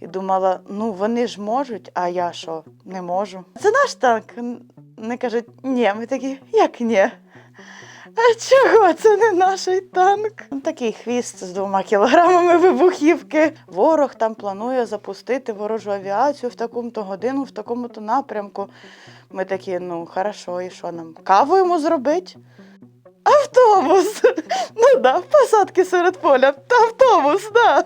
І думала, ну вони ж можуть, а я що, не можу. Це наш танк. Вони кажуть, ні, ми такі, як ні? А чого це не наш танк? Такий хвіст з двома кілограмами вибухівки. Ворог там планує запустити ворожу авіацію в таку-то годину, в такому-то напрямку. Ми такі, ну хорошо, і що нам? Каву йому зробить? Автобус! Ну да, посадки серед поля. Та автобус, да.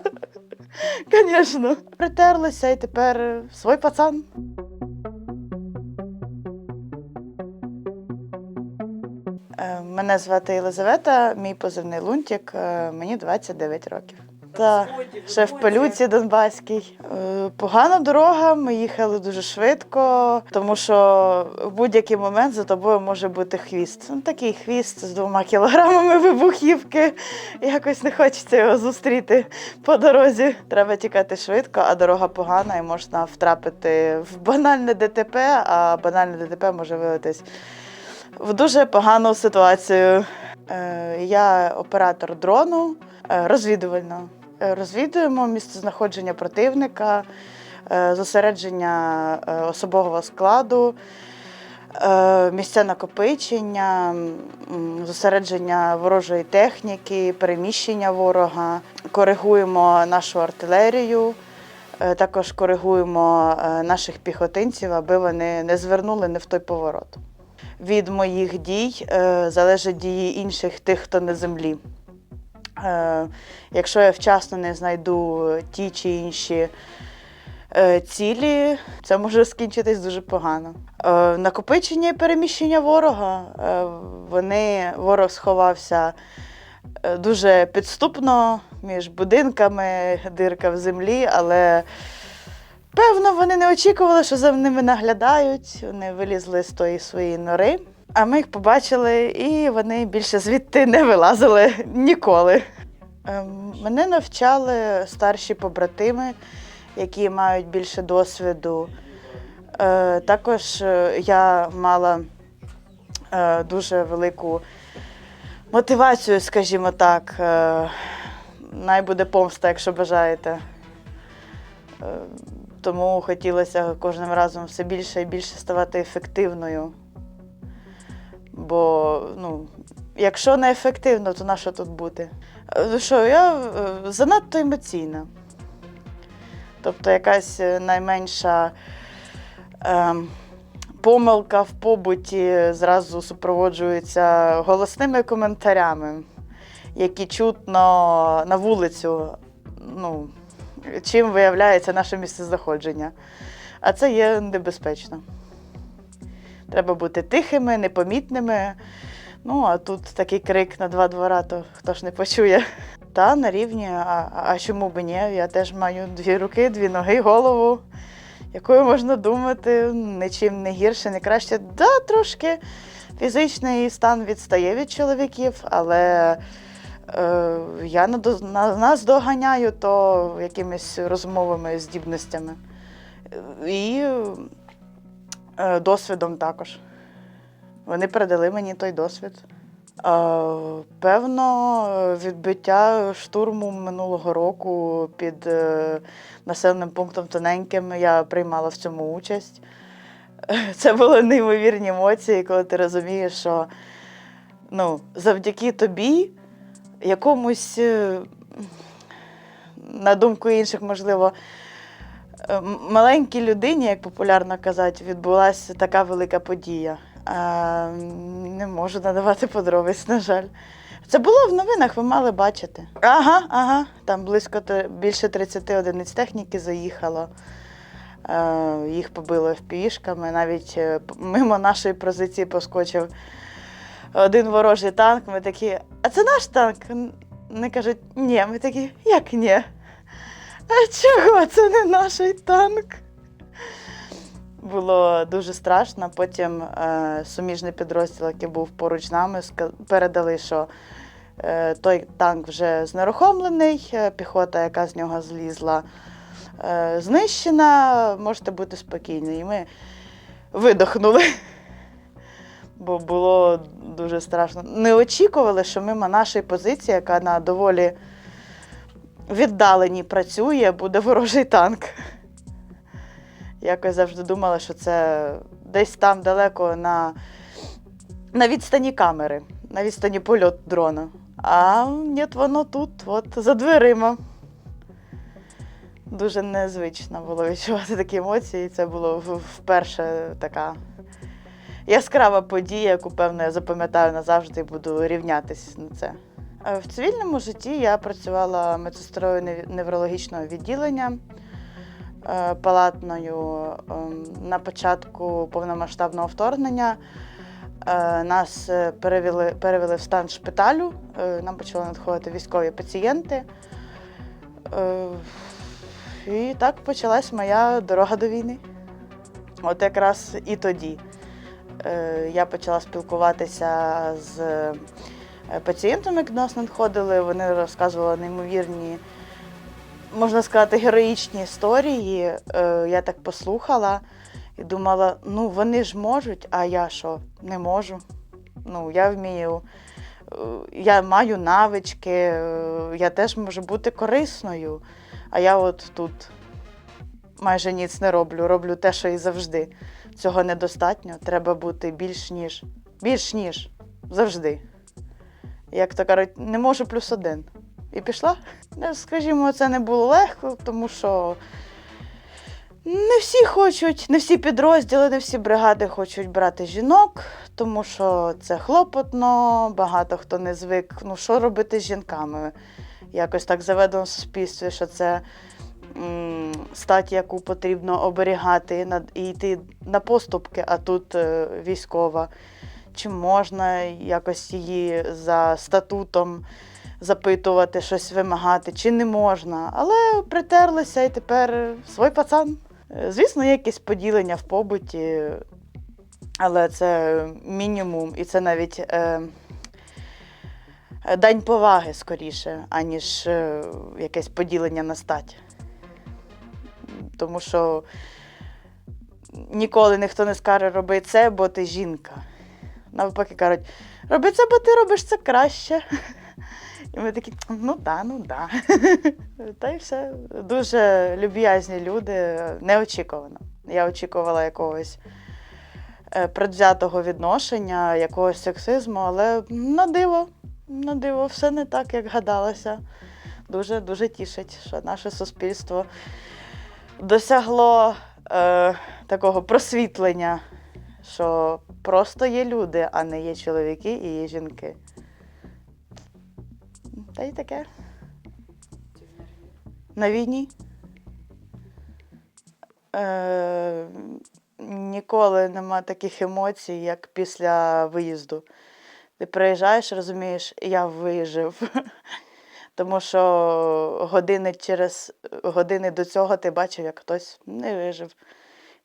Звісно. Притерлися і тепер свой свій пацан. Е, Мене звати Єлизавета, мій позивний Лунтік, е, мені 29 років. Та шеф полюці Донбаський. Е, Погана дорога, ми їхали дуже швидко, тому що в будь-який момент за тобою може бути хвіст. Ну, такий хвіст з двома кілограмами вибухівки. Якось не хочеться його зустріти по дорозі. Треба тікати швидко, а дорога погана і можна втрапити в банальне ДТП, а банальне ДТП може вилитись в дуже погану ситуацію. Е, Я оператор дрону е, розвідувально. Е, Розвідуємо місцезнаходження противника, е, зосередження е, особового складу, е, місця накопичення, зосередження ворожої техніки, переміщення ворога. Коригуємо нашу артилерію. Е, Також коригуємо е, наших піхотинців, аби вони не звернули не в той поворот. Від моїх дій е, залежать дії інших тих, хто на землі. Е, Якщо я вчасно не знайду ті чи інші е, цілі, це може скінчитись дуже погано. Е, Накопичення і переміщення ворога. Вони, ворог сховався дуже підступно між будинками, дирка в землі, але певно вони не очікували, що за ними наглядають. Вони вилізли з тої своєї нори. А ми їх побачили, і вони більше звідти не вилазили ніколи. Ем, Мене навчали старші побратими, які мають більше досвіду. Е, Також е, я мала е, дуже велику мотивацію, скажімо так. Най буде помста, якщо бажаєте. Тому хотілося кожним разом все більше і більше ставати ефективною. Бо, ну, якщо не ефективно, то на що тут бути? Е, Ну що, я е, занадто емоційна. Тобто якась е, найменша ем, помилка в побуті зразу супроводжується голосними коментарями, які чутно на вулицю. Ну, чим виявляється наше місцезнаходження. А це є небезпечно. Треба бути тихими, непомітними. Ну, а тут такий крик на два двора, то хто ж не почує. Та на рівні, а, а чому б ні? Я теж маю дві руки, дві ноги, голову, якою можна думати, нічим не гірше, не краще. Да, трошки фізичний стан відстає від чоловіків, але е, я надо- на, нас доганяю то якимись розмовами, здібностями. І досвідом також. Вони передали мені той досвід. Е, Певно, відбиття штурму минулого року під е, населеним пунктом Тоненьким я приймала в цьому участь. Е, Це були неймовірні емоції, коли ти розумієш, що ну, завдяки тобі якомусь, е, на думку інших, можливо, е, маленькій людині, як популярно казати, відбулася така велика подія. А, не можу надавати подробиць, на жаль. Це було в новинах, ви мали бачити. Ага, ага. Там близько більше 30 одиниць техніки заїхало. Е, їх побило впішками. Навіть е, мимо нашої позиції поскочив один ворожий танк. Ми такі, а це наш танк? Вони кажуть, ні, ми такі, як ні? А чого це не наш танк? Було дуже страшно. Потім е, суміжний підрозділ, який був поруч нами, передали, що е, той танк вже знерухомлений, е, піхота, яка з нього злізла, е, знищена, можете бути спокійні. І ми видохнули. Бо було дуже страшно. Не очікували, що мимо нашої позиції, яка на доволі віддаленій працює, буде ворожий танк. Якось завжди думала, що це десь там далеко на, на відстані камери, на відстані польот дрона. А ні, воно тут, от за дверима. Дуже незвично було відчувати такі емоції. Це було вперше така яскрава подія, яку, певно, я запам'ятаю назавжди і буду рівнятись на це. Е, В цивільному житті я працювала медсестрою неврологічного відділення е, палатною ем, на початку повномасштабного вторгнення. е, Нас перевели, перевели в стан шпиталю. Нам почали надходити військові пацієнти. І так почалась моя дорога до війни. От якраз і тоді я почала спілкуватися з пацієнтами, які до нас надходили. Вони розказували неймовірні, можна сказати, героїчні історії. Е, Я так послухала і думала: ну вони ж можуть, а я що, не можу. Ну, я вмію, е, я маю навички, е, я теж можу бути корисною. А я от тут майже ніц не роблю, роблю те, що і завжди. Цього недостатньо. Треба бути більш ніж, більш ніж завжди. Як то кажуть, не можу плюс один. І пішла. Ну, Скажімо, це не було легко, тому що не всі хочуть, не всі підрозділи, не всі бригади хочуть брати жінок, тому що це хлопотно, багато хто не звик. Ну, що робити з жінками? Якось так заведено в суспільстві, що це м, стать, яку потрібно оберігати і йти на поступки, а тут е, військова. Чи можна якось її за статутом запитувати, щось вимагати, чи не можна. Але притерлися і тепер свій пацан. Е, Звісно, є якісь поділення в побуті, але це мінімум, і це навіть е, е, дань поваги скоріше, аніж е, якесь поділення на стать. Тому що ніколи ніхто не скаже роби це, бо ти жінка. Навпаки кажуть, роби це, бо ти робиш це краще. І ми такі, ну да, ну да. Та й все. Дуже люб'язні люди, неочікувано. Я очікувала якогось е, предвзятого відношення, якогось сексизму, але на диво, на диво, все не так, як гадалося. Дуже дуже тішить, що наше суспільство досягло е, такого просвітлення, що просто є люди, а не є чоловіки і є жінки. Та й таке. На війні. Е, ніколи нема таких емоцій, як після виїзду. Ти приїжджаєш, розумієш, я вижив. Тому що години через години до цього ти бачив, як хтось не вижив.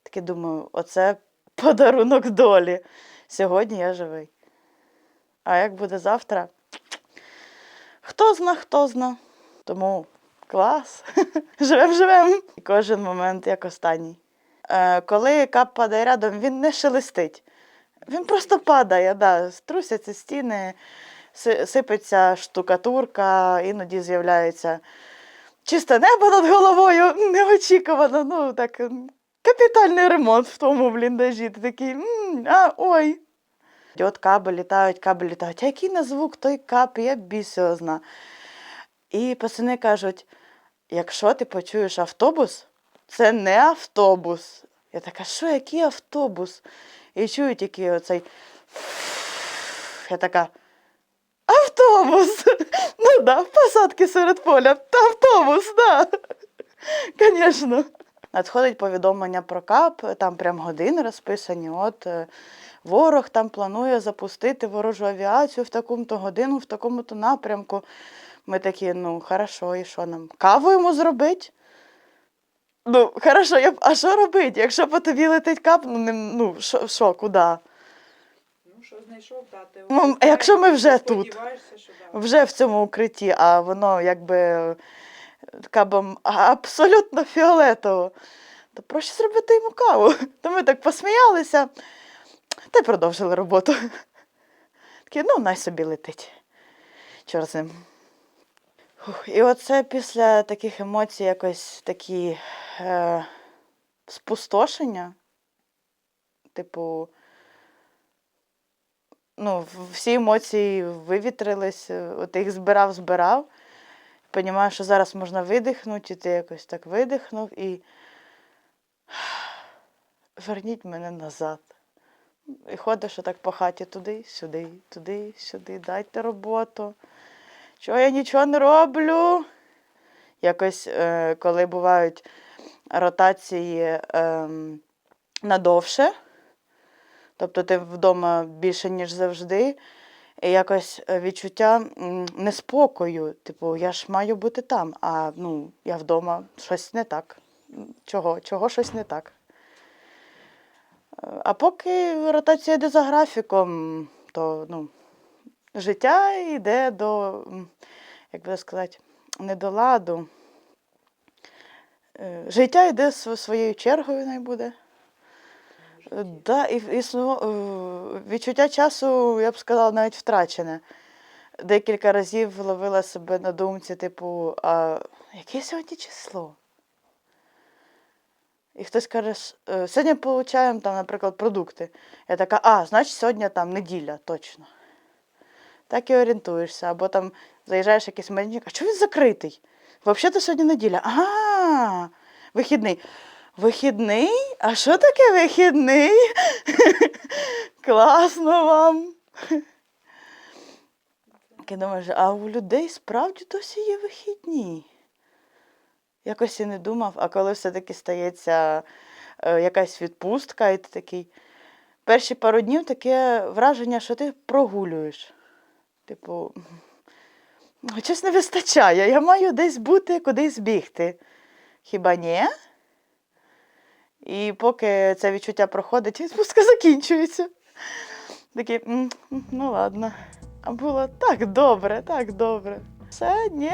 Таки думаю, оце подарунок долі. Сьогодні я живий. А як буде завтра? Хто зна, хто зна. Тому клас. Живем, живем. І кожен момент як останній. Е, коли кап падає рядом, він не шелестить. Він просто падає, да. струсяться стіни, сипеться штукатурка, іноді з'являється чисте небо над головою, неочікувано. Ну, так, капітальний ремонт в тому бліндажі. Ти такий, «М, а, ой. От каби літають, каби літають. А який на звук той кап, я біс. І пацани кажуть: якщо ти почуєш автобус, це не автобус. Я така, що, який автобус? І чую тільки оцей. Я така. Автобус! Ну да, посадки серед поля. Та автобус, да. Звісно. Надходить повідомлення про КАП, там прям години розписані. От е, ворог там планує запустити ворожу авіацію в такому-то годину, в такому-то напрямку. Ми такі, ну, хорошо, і що нам? Каву йому зробить? Ну, хорошо, я... а що робити? Якщо по тобі летить кап, ну, не... ну що, що, куди? Ну, що знайшов, та ти Ну, якщо ми вже тут? що да. Вже в цьому укритті, а воно якби кабом абсолютно фіолетово. То проще зробити йому каву. То ми так посміялися та й продовжили роботу. Такі, ну, най собі летить. Чорт з ним. І оце після таких емоцій якось такі е, спустошення. Типу, ну, всі емоції вивітрились, е, от їх збирав, збирав. Понімаю, що зараз можна видихнути, і ти якось так видихнув і верніть мене назад. І ходиш отак по хаті туди, сюди, туди, сюди, дайте роботу. Чого я нічого не роблю? Якось, е, коли бувають ротації ем, надовше, тобто ти вдома більше, ніж завжди, якось е, відчуття неспокою. Типу, я ж маю бути там, а ну, я вдома щось не так. Чого? Чого щось не так? Е, А поки ротація йде за графіком, то ну, життя йде до, як би сказати, не до ладу. Е, Життя йде своєю чергою, най буде. Да, і, існува- е, відчуття часу, я б сказала, навіть втрачене. Декілька разів ловила себе на думці, типу, а яке сьогодні число? І хтось каже, е, сьогодні получаємо там, наприклад, продукти. Я така, а, значить, сьогодні там неділя, точно. Так і орієнтуєшся. Або там заїжджаєш в якийсь магазин, а чого він закритий? Взагалі сьогодні неділя. Ага, вихідний. Вихідний? А що таке вихідний? Класно вам. Я а у людей справді досі є вихідні. Якось і не думав, а коли все-таки стається е, якась відпустка, і ти такий. Перші пару днів таке враження, що ти прогулюєш. Типу, щось не вистачає, я маю десь бути, кудись бігти. Хіба ні? І поки це відчуття проходить, відпустка закінчується. Такий, «М, м, ну ладно. А було так добре, так добре. Все, ні.